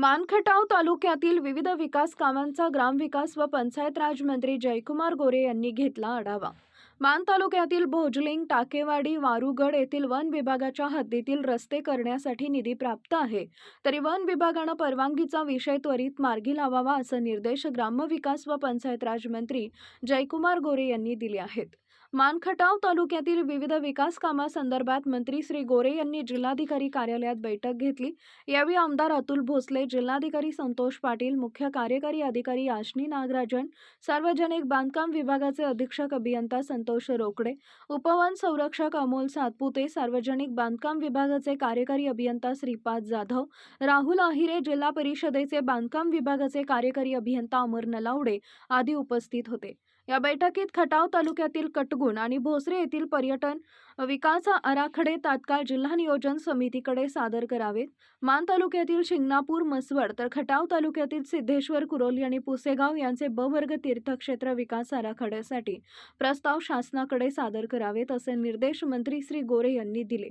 मानखटाव तालुक्यातील विविध विकास कामांचा ग्रामविकास व पंचायत राज मंत्री जयकुमार गोरे यांनी घेतला आढावा. मान तालुक्यातील भोजलिंग टाकेवाडी वारुगड येथील वन विभागाच्या हद्दीतील रस्ते करण्यासाठी निधी प्राप्त आहे. तरी वन विभागानं परवानगीचा विषय त्वरित मार्गी लावावा असे निर्देश ग्रामविकास व पंचायत राज मंत्री जयकुमार गोरे यांनी दिले आहेत. मानखटाव तालुक्यातील विविध विकास कामासंदर्भात मंत्री श्री गोरे यांनी जिल्हाधिकारी कार्यालयात बैठक घेतली. यावेळी आमदार अतुल भोसले जिल्हाधिकारी संतोष पाटील मुख्य कार्यकारी अधिकारी आशनी नागराजन सार्वजनिक बांधकाम विभागाचे अधीक्षक अभियंता संतोष रोकडे उपवन संरक्षक अमोल सातपुते सार्वजनिक बांधकाम विभागाचे कार्यकारी अभियंता श्रीपाद जाधव राहुल आहिरे जिल्हा परिषदेचे बांधकाम विभागाचे कार्यकारी अभियंता अमर नलावडे आदी उपस्थित होते. या बैठकीत खटाव तालुक्यातील कटगुण आणि भोसरे येथील पर्यटन विकास आराखडे तात्काळ जिल्हा नियोजन समितीकडे सादर करावेत. मान तालुक्यातील शिंगणापूर मसवड तर खटाव तालुक्यातील सिद्धेश्वर कुरोली आणि पुसेगाव यांचे ब वर्ग तीर्थक्षेत्र विकास आराखड्यासाठी प्रस्ताव शासनाकडे सादर करावेत असे निर्देश मंत्री श्री गोरे यांनी दिले.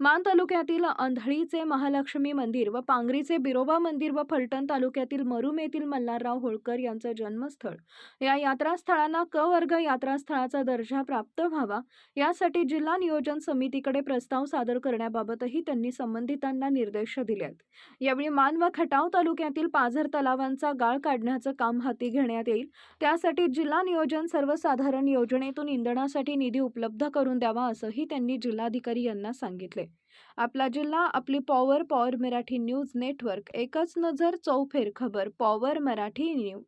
मान तालुक्यातील अंधळीचे महालक्ष्मी मंदिर व पांगरीचे बिरोबा मंदिर व फलटण तालुक्यातील मरुम येथील मल्हारराव होळकर यांचं जन्मस्थळ. या यात्रास्थळांना क वर्ग यात्रास्थळाचा दर्जा प्राप्त व्हावा यासाठी जिल्हा नियोजन समितीकडे प्रस्ताव सादर करण्याबाबतही त्यांनी संबंधितांना निर्देश दिले यावेळी मान व खटाव तालुक्यातील पाझर तलावांचा गाळ काढण्याचं काम हाती घेण्यात येईल. त्यासाठी जिल्हा नियोजन सर्वसाधारण योजनेतून इंधनासाठी निधी उपलब्ध करून द्यावा असंही त्यांनी जिल्हाधिकारी यांना सांगितले. आपला जिल्हा आपली power power Marathi news network एकच नजर चौफेर खबर पॉवर मराठी न्यूज